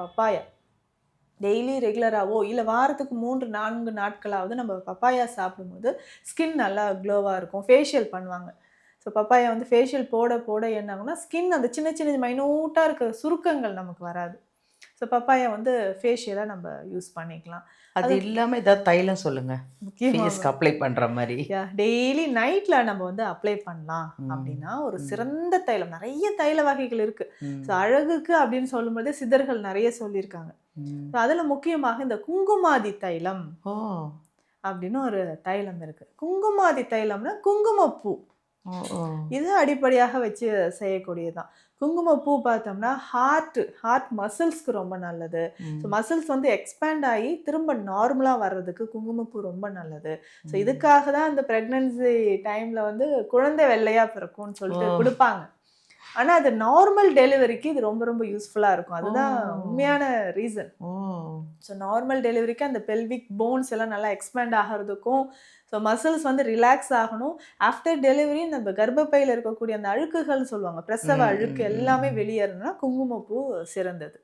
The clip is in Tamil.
பப்பாயா. டெய்லி ரெகுலராகவோ இல்லை வாரத்துக்கு மூன்று நான்கு நாட்களாவது நம்ம பப்பாயா சாப்பிடும்போது ஸ்கின் நல்லா க்ளோவாக இருக்கும். ஃபேஷியல் பண்ணுவாங்க. ஸோ பப்பாயா வந்து ஃபேஷியல் போட போட என்னாகும்னா ஸ்கின் அந்த சின்ன சின்ன மைனூட்டாக இருக்க சுருக்கங்கள் நமக்கு வராது. ஸோ பப்பாயா வந்து ஃபேஷியலாக நம்ம யூஸ் பண்ணிக்கலாம். அது இல்லாம ஏதாவது தைலம் சொல்லுங்க. ஃபேஸ்க்கு அப்ளை பண்ற மாதிரி. டெய்லி நைட்டில் நம்ம வந்து அப்ளை பண்ணலாம். அப்படின்னா ஒரு. சிறந்த தைலம் நிறைய தைல வகைகள் இருக்கு. ஸோ அழகுக்கு அப்படின்னு சொல்லும்போது சித்தர்கள் நிறைய சொல்லியிருக்காங்க. ஸோ அதில் முக்கியமாக இந்த குங்குமாதி தைலம் ஓ. அப்படின்னு ஒரு தைலம் இருக்கு. குங்குமாதி தைலம்னா குங்குமப்பூ. இது அடிப்படையாக வச்சு செய்யக்கூடியதுதான் குங்குமப்பூ பார்த்தோம்னா ஹார்ட் ஹார்ட் மசில்ஸ்க்கு ரொம்ப நல்லது. ஸோ மசில்ஸ் வந்து எக்ஸ்பேண்ட் ஆகி திரும்ப நார்மலாக வர்றதுக்கு குங்குமப்பூ ரொம்ப நல்லது ஸோ. இதுக்காக தான் அந்த ப்ரெக்னன்சி டைமில் வந்து குழந்தை வெள்ளையா பிறக்கும்னு சொல்லிட்டு. கொடுப்பாங்க ஆனால் அது நார்மல் டெலிவரிக்கு இது ரொம்ப ரொம்ப யூஸ்ஃபுல்லாக இருக்கும். அதுதான். உண்மையான ரீசன் ஸோ நார்மல் டெலிவரிக்கு அந்த பெல்விக் போன்ஸ் எல்லாம் நல்லா எக்ஸ்பேண்ட் ஆகிறதுக்கும் ஸோ மசில்ஸ் வந்து ரிலாக்ஸ் ஆகணும். ஆஃப்டர் டெலிவரி நம்ம கர்ப்பப்பையில் இருக்கக்கூடிய அந்த அழுக்குகள்னு சொல்லுவாங்க பிரசவ அழுக்கு எல்லாமே. வெளியேறணும்னா குங்குமப்பூ சிறந்தது.